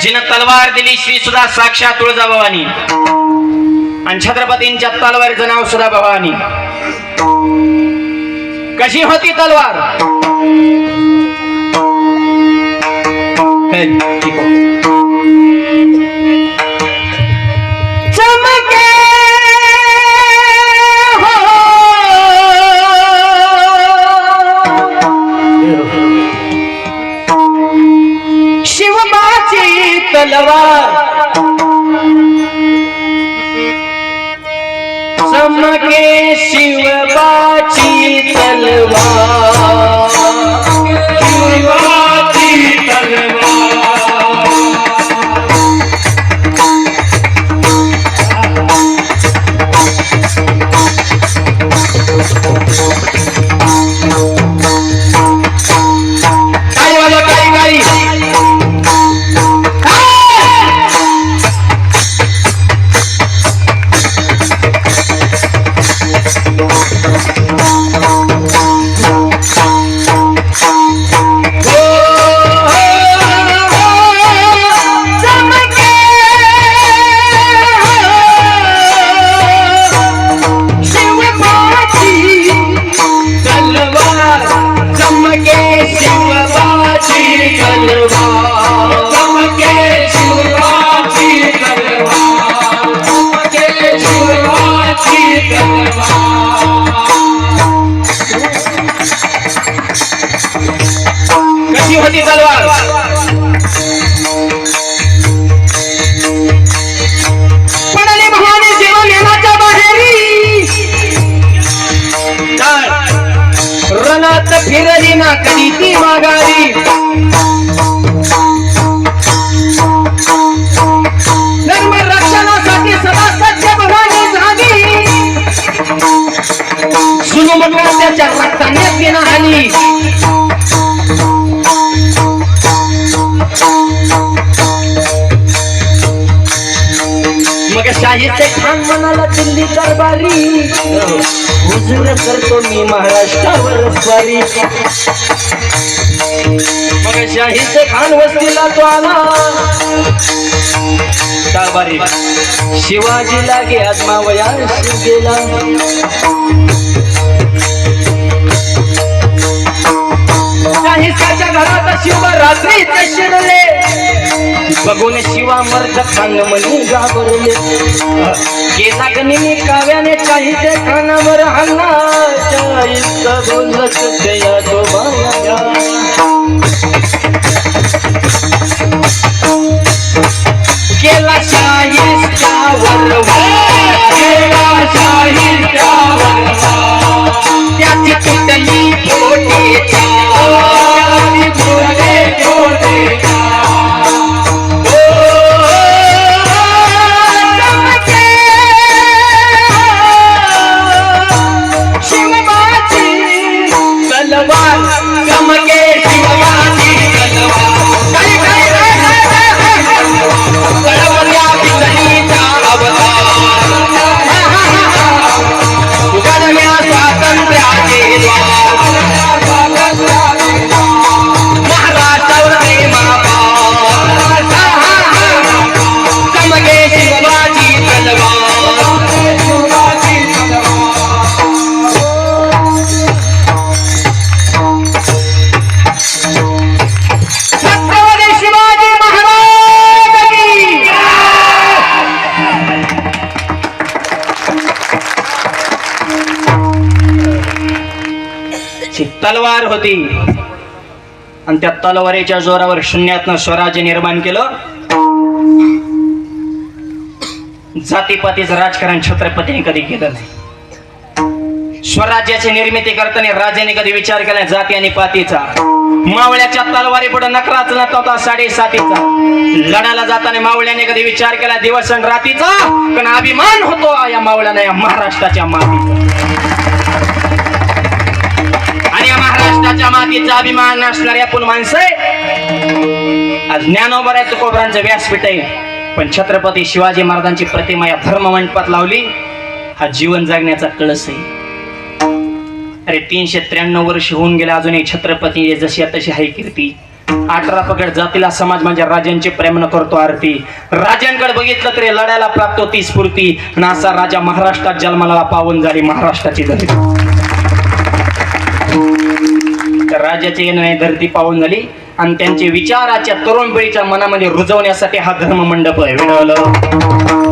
जिनं तलवार दिली श्री सुद्धा साक्षात तुळजाभवानी. आणि छत्रपतींच्या तलवारीचं नाव सुद्धा भवानी. कशी होती तलवार? ठीक तलवार. समके शिवबाची तलवार. होती तलवार. पडली भवानी जीवन येण्याच्या बाहेरी. काय? रणात फिरली ना कधी ती माघारी. धर्म रक्षणासाठी सदा भवानी झाली. जुलूम त्याच्या रक्ताने तिनं आली शाहीचे खान म्हणाला दिल्ली दरबारी. हुजूर करतो मी महाराष्ट्रावर स्वारी मग शाहीचे खान वस्तीला तो आला. दरबारी. शिवाजी लागे आत्मावयास गेला. शिवरात्री ते शिरले. बघून शिवा मर्द खान म्हणी घाबरले. गेला गनिमी काव्याने काही ते खानावर हल्ला चाळीस बोलत जया तो ची तलवार होती. आणि त्या तलवारीच्या जोरावर शून्यातनं स्वराज्य निर्माण केलं. जातीपातीचं राजकारण छत्रपतीने कधी केलं नाही. स्वराज्याची निर्मिती करताना राजाने कधी विचार केला जाती आणि पातीचा. मावळ्याच्या तलवारी पुढे नकराच नव्हता साडेसातीचा. लढायला जाताना मावळ्याने कधी विचार केला दिवस आणि रातीचा. पण अभिमान होतो या मावळ्याने या महाराष्ट्राच्या मातीचा. मातीचा अभिमान असणारे आपण माणसं आज ज्ञानोबर आहे तुकोबरांचं व्यासपीठ आहे पण छत्रपती शिवाजी महाराजांची प्रतिमा या धर्म मंडपात लावली हा जीवन जगण्याचा कळस आहे. अरे तीनशे त्र्याण्णव वर्ष होऊन गेले अजूनही छत्रपती जशी आहे तशी आहे कीर्ती. अठरा पकड जातीला समाज म्हणजे राजांचे प्रेम न करतो आरती. राजांकडे बघितलं तरी लढायला प्राप्त होती स्फूर्ती. आणि असा राजा महाराष्ट्रात जन्माला पावन झाली महाराष्ट्राची धरती. राजाची येणं धरती पाहून झाली. आणि त्यांचे विचाराच्या तरुण पिढीच्या मनामध्ये रुजवण्यासाठी हा धर्म मंडप आहे. विडवलं